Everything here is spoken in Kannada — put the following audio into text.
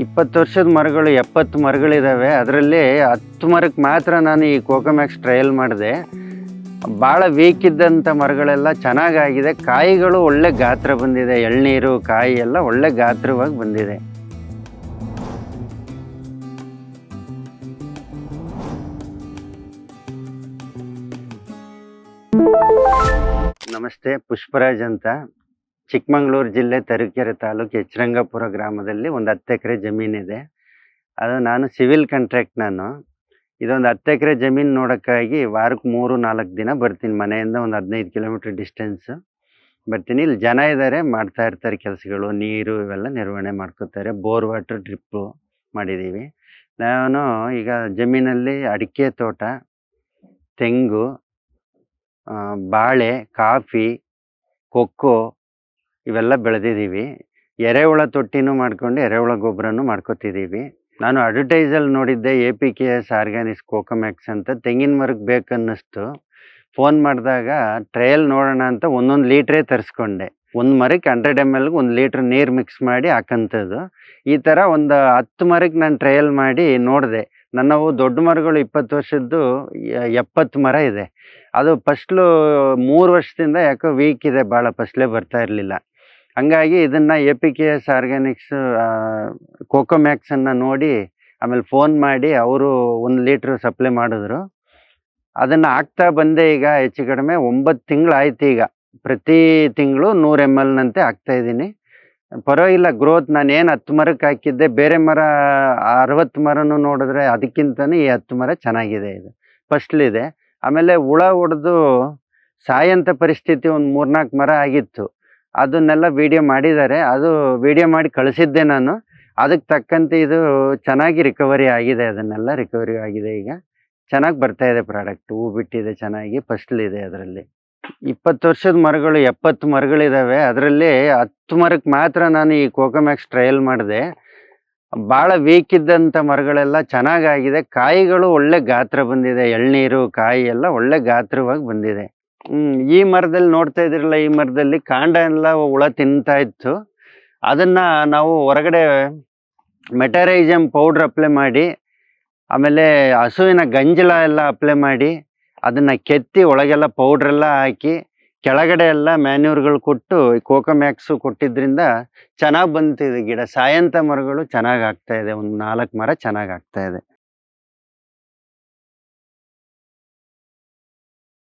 ಇಪ್ಪತ್ತು ವರ್ಷದ ಮರಗಳು, ಎಪ್ಪತ್ತು ಮರಗಳಿದ್ದಾವೆ ಅದರಲ್ಲಿ ಹತ್ತು ಮರಕ್ಕೆ ಮಾತ್ರ ನಾನು ಈ ಕೋಕೋಮ್ಯಾಕ್ಸ್ ಟ್ರಯಲ್ ಮಾಡಿದೆ. ಭಾಳ ವೀಕ್ ಇದ್ದಂಥ ಮರಗಳೆಲ್ಲ ಚೆನ್ನಾಗಾಗಿದೆ. ಕಾಯಿಗಳು ಒಳ್ಳೆ ಗಾತ್ರ ಬಂದಿದೆ. ಎಳ್ನೀರು, ಕಾಯಿ ಎಲ್ಲ ಒಳ್ಳೆ ಗಾತ್ರವಾಗಿ ಬಂದಿದೆ. ನಮಸ್ತೆ, ಪುಷ್ಪರಾಜ್ ಅಂತ. ಚಿಕ್ಕಮಂಗ್ಳೂರು ಜಿಲ್ಲೆ ತರೀಕೆರೆ ತಾಲೂಕು ಎಚ್ಚರಂಗಪುರ ಗ್ರಾಮದಲ್ಲಿ ಒಂದು ಹತ್ತು ಎಕರೆ ಜಮೀನಿದೆ ಅದು ನಾನು ಸಿವಿಲ್ ಕಾಂಟ್ರಾಕ್ಟ್ ನಾನು. ಇದೊಂದು ಹತ್ತು ಎಕರೆ ಜಮೀನು ನೋಡೋಕ್ಕಾಗಿ ವಾರಕ್ಕೆ ಮೂರು ನಾಲ್ಕು ದಿನ ಬರ್ತೀನಿ. ಮನೆಯಿಂದ ಒಂದು ಹದಿನೈದು ಕಿಲೋಮೀಟ್ರ್ ಡಿಸ್ಟೆನ್ಸು. ಬರ್ತೀನಿ. ಇಲ್ಲಿ ಜನ ಇದ್ದಾರೆ ಮಾಡ್ತಾ ಇರ್ತಾರೆ ಕೆಲಸಗಳು. ನೀರು ಇವೆಲ್ಲ ನಿರ್ವಹಣೆ ಮಾಡ್ಕೋತಾರೆ. ಬೋರ್ ವಾಟರ್ ಡ್ರಿಪ್ಪು ಮಾಡಿದ್ದೀವಿ. ನಾನು ಈಗ ಜಮೀನಲ್ಲಿ ಅಡಿಕೆ ತೋಟ, ತೆಂಗು ಬಾಳೆ, ಕಾಫಿ, ಕೊಕ್ಕೋ ಇವೆಲ್ಲ ಬೆಳೆದಿದ್ದೀವಿ. ಎರೆಹುಳ ತೊಟ್ಟಿನೂ ಮಾಡ್ಕೊಂಡು ಎರೆಹುಳ ಗೊಬ್ಬರನೂ ಮಾಡ್ಕೋತಿದ್ದೀವಿ. ನಾನು ಅಡ್ವರ್ಟೈಸಲ್ಲಿ ನೋಡಿದ್ದೆ A P K S organics Cocomax ಅಂತ. ತೆಂಗಿನ ಮರಕ್ಕೆ ಬೇಕನ್ನಿಸ್ತು. ಫೋನ್ ಮಾಡಿದಾಗ ಟ್ರಯಲ್ ನೋಡೋಣ ಅಂತ ಒಂದೊಂದು ಲೀಟ್ರೇ ತರಿಸ್ಕೊಂಡೆ. ಒಂದು ಮರಕ್ಕೆ ಹಂಡ್ರೆಡ್ ಎಂ ಎಲ್ಗೆ ಒಂದು ಲೀಟ್ರ್ ನೀರು ಮಿಕ್ಸ್ ಮಾಡಿ ಹಾಕಂಥದ್ದು. ಈ ಥರ ಒಂದು ಹತ್ತು ಮರಕ್ಕೆ ನಾನು ಟ್ರಯಲ್ ಮಾಡಿ ನೋಡಿದೆ. ನನ್ನವು ದೊಡ್ಡ ಮರಗಳು ಇಪ್ಪತ್ತು ವರ್ಷದ್ದು ಎಪ್ಪತ್ತು ಮರ ಇದೆ. ಅದು ಫಸ್ಟ್ಲು ಮೂರು ವರ್ಷದಿಂದ ಯಾಕೋ ವೀಕ್ ಇದೆ. ಭಾಳ ಫಸ್ಟ್ಲೇ ಬರ್ತಾ ಇರಲಿಲ್ಲ. ಹಂಗಾಗಿ ಇದನ್ನು ಎಸ್ ಆರ್ಗ್ಯಾನಿಕ್ಸ್ ಕೋಕೋಮ್ಯಾಕ್ಸನ್ನು ನೋಡಿ, ಆಮೇಲೆ ಫೋನ್ ಮಾಡಿ ಅವರು ಒಂದು ಲೀಟ್ರ್ ಸಪ್ಲೈ ಮಾಡಿದ್ರು. ಅದನ್ನು ಹಾಕ್ತಾ ಬಂದೆ ಈಗ ಹೆಚ್ಚು ಕಡಿಮೆ ಒಂಬತ್ತು ತಿಂಗಳು ಆಯ್ತು ಈಗ. ಪ್ರತಿ ತಿಂಗಳು ನೂರು ಎಂ ಎಲ್ನಂತೆ ಹಾಕ್ತಾ ಇದ್ದೀನಿ. ಪರವಾಗಿಲ್ಲ, ಗ್ರೋತ್ ನಾನು ಏನು ಹತ್ತು ಮರಕ್ಕೆ ಹಾಕಿದ್ದೆ, ಬೇರೆ ಮರ ಅರವತ್ತು ಮರನೂ ನೋಡಿದ್ರೆ ಅದಕ್ಕಿಂತನೂ ಈ ಹತ್ತು ಮರ ಚೆನ್ನಾಗಿದೆ ಇದು. ಫಸ್ಟ್ಲಿದೆ ಆಮೇಲೆ ಹುಳ ಹೊಡೆದು ಸಾಯಂತ ಪರಿಸ್ಥಿತಿ ಒಂದು ಮೂರ್ನಾಲ್ಕು ಮರ ಆಗಿತ್ತು. ಅದನ್ನೆಲ್ಲ ವಿಡಿಯೋ ಮಾಡಿದ್ದಾರೆ. ಅದು ವಿಡಿಯೋ ಮಾಡಿ ಕಳಿಸಿದ್ದೆ ನಾನು. ಅದಕ್ಕೆ ತಕ್ಕಂತೆ ಇದು ಚೆನ್ನಾಗಿ ರಿಕವರಿ ಆಗಿದೆ. ಅದನ್ನೆಲ್ಲ ರಿಕವರಿ ಆಗಿದೆ ಈಗ. ಚೆನ್ನಾಗಿ ಬರ್ತಾ ಇದೆ ಪ್ರಾಡಕ್ಟ್ ಹೂ ಬಿಟ್ಟಿದೆ ಚೆನ್ನಾಗಿ ಫಸ್ಟ್ಲಿದೆ ಅದರಲ್ಲಿ. ಇಪ್ಪತ್ತು ವರ್ಷದ ಮರಗಳು, ಎಪ್ಪತ್ತು ಮರಗಳಿದ್ದಾವೆ ಅದರಲ್ಲಿ ಹತ್ತು ಮರಕ್ಕೆ ಮಾತ್ರ ನಾನು ಈ ಕೋಕೋಮ್ಯಾಕ್ಸ್ ಟ್ರಯಲ್ ಮಾಡಿದೆ. ಭಾಳ ವೀಕ್ ಇದ್ದಂಥ ಮರಗಳೆಲ್ಲ ಚೆನ್ನಾಗಾಗಿದೆ. ಕಾಯಿಗಳು ಒಳ್ಳೆ ಗಾತ್ರ ಬಂದಿದೆ. ಎಳ್ನೀರು, ಕಾಯಿ ಎಲ್ಲ ಒಳ್ಳೆ ಗಾತ್ರವಾಗಿ ಬಂದಿದೆ. ಈ ಮರದಲ್ಲಿ ನೋಡ್ತಾ ಇದ್ರಲ್ಲ, ಈ ಮರದಲ್ಲಿ ಕಾಂಡ ಎಲ್ಲ ಹುಳ ತಿಂತಾ ಇತ್ತು. ಅದನ್ನ ನಾವು ಹೊರಗಡೆ ಮೆಟರೈಸಮ್ ಪೌಡ್ರ್ ಅಪ್ಲೈ ಮಾಡಿ, ಆಮೇಲೆ ಹಸುವಿನ ಗಂಜಲ ಎಲ್ಲ ಅಪ್ಲೈ ಮಾಡಿ, ಅದನ್ನ ಕೆತ್ತಿ ಒಳಗೆಲ್ಲ ಪೌಡ್ರೆಲ್ಲ ಹಾಕಿ, ಕೆಳಗಡೆ ಎಲ್ಲ ಮ್ಯಾನ್ಯೂರ್ಗಳು ಕೊಟ್ಟು ಕೋಕಮ್ಯಾಕ್ಸು ಕೊಟ್ಟಿದ್ರಿಂದ ಚೆನ್ನಾಗಿ ಬಂತಿದೆ ಗಿಡ. ಸಾಯಂತ ಮರಗಳು ಚೆನ್ನಾಗಿ ಆಗ್ತಾ ಇದೆ. ಒಂದು ನಾಲ್ಕು ಮರ ಚೆನ್ನಾಗಿ ಆಗ್ತಾ ಇದೆ.